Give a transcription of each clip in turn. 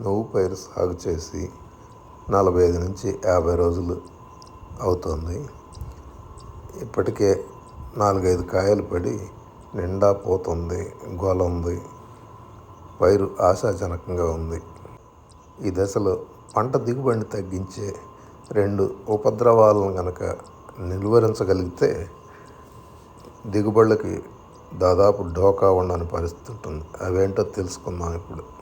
నువ్వు పైరు సాగు చేసి నలభై ఐదు నుంచి యాభై రోజులు అవుతుంది. ఇప్పటికే నాలుగైదు కాయలు పడి నిండా పోతుంది గొల ఉంది పైరు ఆశాజనకంగా ఉంది. ఈ దశలో పంట దిగుబడిని తగ్గించే రెండు ఉపద్రవాలను కనుక నిలువరించగలిగితే దిగుబడులకి దాదాపు ఢోకా ఉండని పరిస్థితి ఉంటుంది. అవేంటో తెలుసుకుందాం ఇప్పుడు.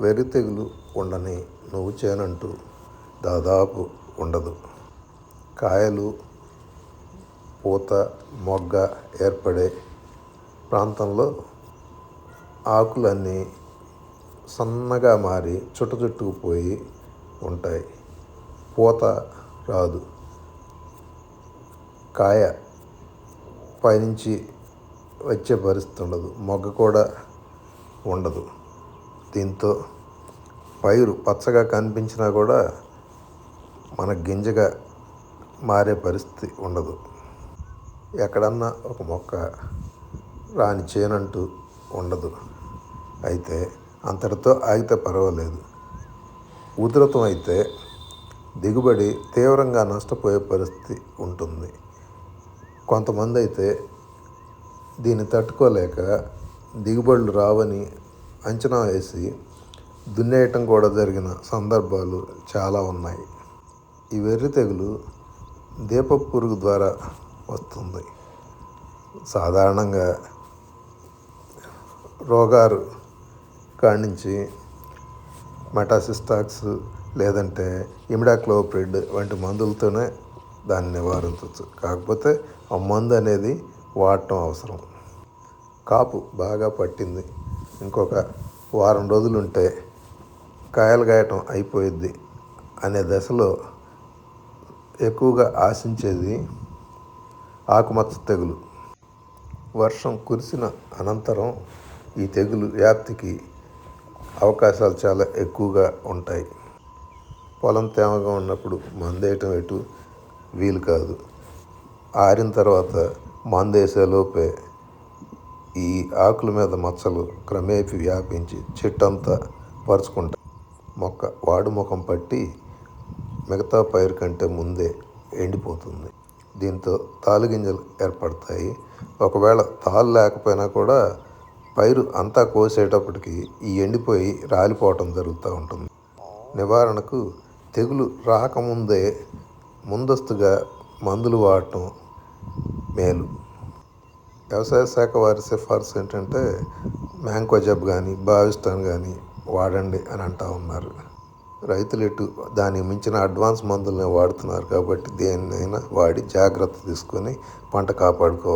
వెర్రి తెగులు ఉండని నువ్వు చేనంటూ దాదాపు ఉండదు. కాయలు పూత మొగ్గ ఏర్పడే ప్రాంతంలో ఆకులన్నీ సన్నగా మారి చుట్ట చుట్టుకుపోయి ఉంటాయి. పూత రాదు. కాయ పైనుంచి వచ్చే పరిస్థితి ఉండదు. మొగ్గ కూడా ఉండదు. దీంతో పైరు పచ్చగా కనిపించినా కూడా మన గింజగా మారే పరిస్థితి ఉండదు. ఎక్కడన్నా ఒక మొక్క రాని చేనంటూ ఉండదు. అయితే అంతటితో ఆగితే పర్వాలేదు. ఉధృతం అయితే దిగుబడి తీవ్రంగా నష్టపోయే పరిస్థితి ఉంటుంది. కొంతమంది అయితే దీన్ని తట్టుకోలేక దిగుబడులు రావని అంచనా వేసి దున్నేయటం కూడా జరిగిన సందర్భాలు చాలా ఉన్నాయి. ఈ వెర్రి తెగులు దీపపు పురుగు ద్వారా వస్తుంది. సాధారణంగా రోగారు కాణించి మెటాసిస్టాక్స్ లేదంటే ఇమిడాక్లోప్రిడ్ వంటి మందులతోనే దాన్ని నివారించవచ్చు. కాకపోతే ఆ మందు అనేది వాడటం అవసరం. కాపు బాగా పట్టింది. ఇంకొక వారం రోజులు ఉంటే కాయలు కాయటం అయిపోయిద్ది అనే దశలో ఎక్కువగా ఆశించేది ఆకుమచ్చ తెగులు. వర్షం కురిసిన అనంతరం ఈ తెగులు వ్యాప్తికి అవకాశాలు చాలా ఎక్కువగా ఉంటాయి. పొలం తేమగా ఉన్నప్పుడు మందేయటం ఎటు వీలు కాదు. ఆరిన తర్వాత మందేసే లోపే ఈ ఆకుల మీద మచ్చలు క్రమేపి వ్యాపించి చెట్టు అంతా పరుచుకుంటాయి మొక్క వాడు ముఖం పట్టి మిగతా పైరు కంటే ముందే ఎండిపోతుంది. దీంతో తాలుగింజలు ఏర్పడతాయి. ఒకవేళ తాలు లేకపోయినా కూడా పైరు అంతా కోసేటప్పటికి ఈ ఎండిపోయి రాలిపోవటం జరుగుతూ ఉంటుంది. నివారణకు తెగులు రాకముందే ముందస్తుగా మందులు వాడటం మేలు. వ్యవసాయ శాఖ వారి సిఫార్సు ఏంటంటే మ్యాంకోజబ్ కానీ బావిస్టాన్ కానీ వాడండి అని అంటూ ఉన్నారు. రైతులు ఎటు దానికి మించిన అడ్వాన్స్ మందులనే వాడుతున్నారు కాబట్టి దేన్నైనా వాడి జాగ్రత్త తీసుకొని పంట కాపాడుకో